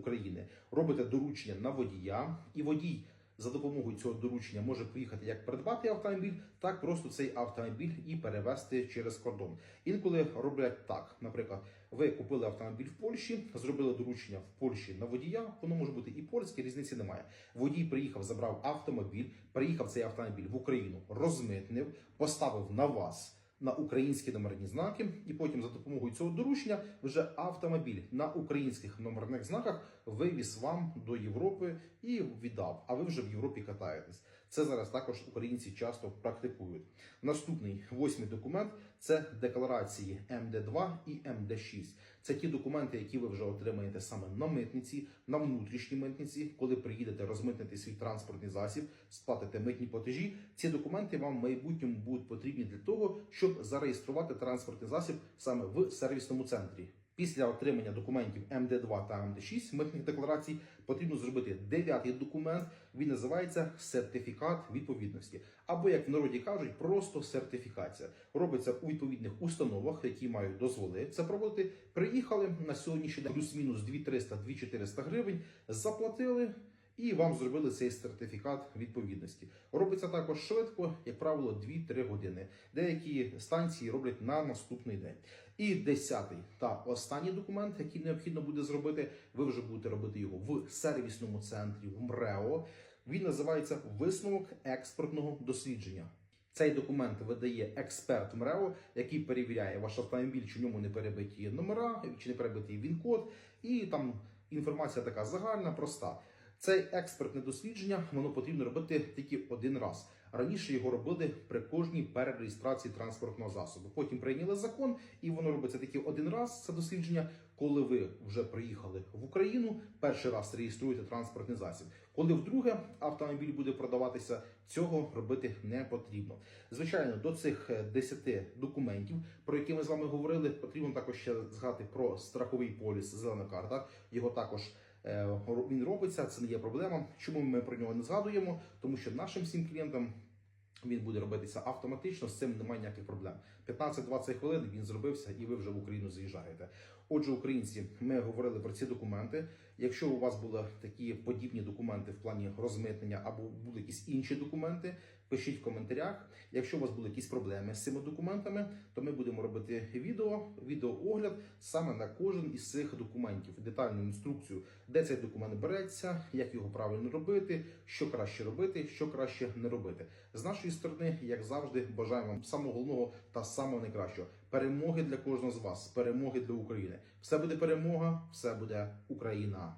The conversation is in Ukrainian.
України. Робите доручення на водія, і водій за допомогою цього доручення може поїхати як придбати автомобіль, так просто цей автомобіль і перевезти через кордон. Інколи роблять так. Наприклад, ви купили автомобіль в Польщі, зробили доручення в Польщі на водія. Воно може бути і польське, різниці немає. Водій приїхав, забрав автомобіль, приїхав цей автомобіль в Україну, розмитнив, поставив на вас на українські номерні знаки, і потім за допомогою цього доручення вже автомобіль на українських номерних знаках вивіз вам до Європи і віддав. А ви вже в Європі катаєтесь. Це зараз також українці часто практикують. Наступний восьмий документ це декларації МД2 і МД6. Це ті документи, які ви вже отримаєте саме на митниці, на внутрішній митниці, коли приїдете розмитнити свій транспортний засіб, сплатите митні платежі. Ці документи вам в майбутньому будуть потрібні для того, щоб зареєструвати транспортний засіб саме в сервісному центрі. Після отримання документів МД2 та МД6 митних декларацій потрібно зробити дев'ятий документ. Він називається сертифікат відповідності, або як в народі кажуть, просто сертифікація. Робиться у відповідних установах, які мають дозволи це проводити. Приїхали на сьогоднішній день плюс-мінус 2300-2400 гривень, заплатили. І вам зробили цей сертифікат відповідності. Робиться також швидко, як правило, 2-3 години. Деякі станції роблять на наступний день. І десятий та останній документ, який необхідно буде зробити, ви вже будете робити його в сервісному центрі в МРЕО. Він називається висновок експортного дослідження. Цей документ видає експерт МРЕО, який перевіряє ваш автомобіль, чи в ньому не перебиті номера, чи не перебитий він-код, і там інформація така загальна, проста. Це експертне дослідження, воно потрібно робити тільки один раз. Раніше його робили при кожній перереєстрації транспортного засобу. Потім прийняли закон, і воно робиться тільки один раз. Це дослідження, коли ви вже приїхали в Україну, перший раз реєструєте транспортний засіб. Коли вдруге автомобіль буде продаватися, цього робити не потрібно. Звичайно, до цих е, 10 документів, про які ми з вами говорили, потрібно також ще згадати про страховий поліс зелена карта. Його також. Е, Він робиться, це не є проблема. Чому ми про нього не згадуємо? Тому що нашим всім клієнтам він буде робитися автоматично, з цим немає ніяких проблем. 15-20 хвилин він зробився, і ви вже в Україну заїжджаєте. Отже, українці, ми говорили про ці документи. Якщо у вас були такі подібні документи в плані розмитнення або були якісь інші документи, пишіть в коментарях. Якщо у вас були якісь проблеми з цими документами, то ми будемо робити відео, відеоогляд саме на кожен із цих документів, детальну інструкцію, де цей документ береться, як його правильно робити, що краще робити, що краще не робити. З нашої сторони, як завжди, бажаємо вам самого головного та самого найкращого перемоги для кожного з вас, перемоги для України. Все буде перемога, все буде Україна.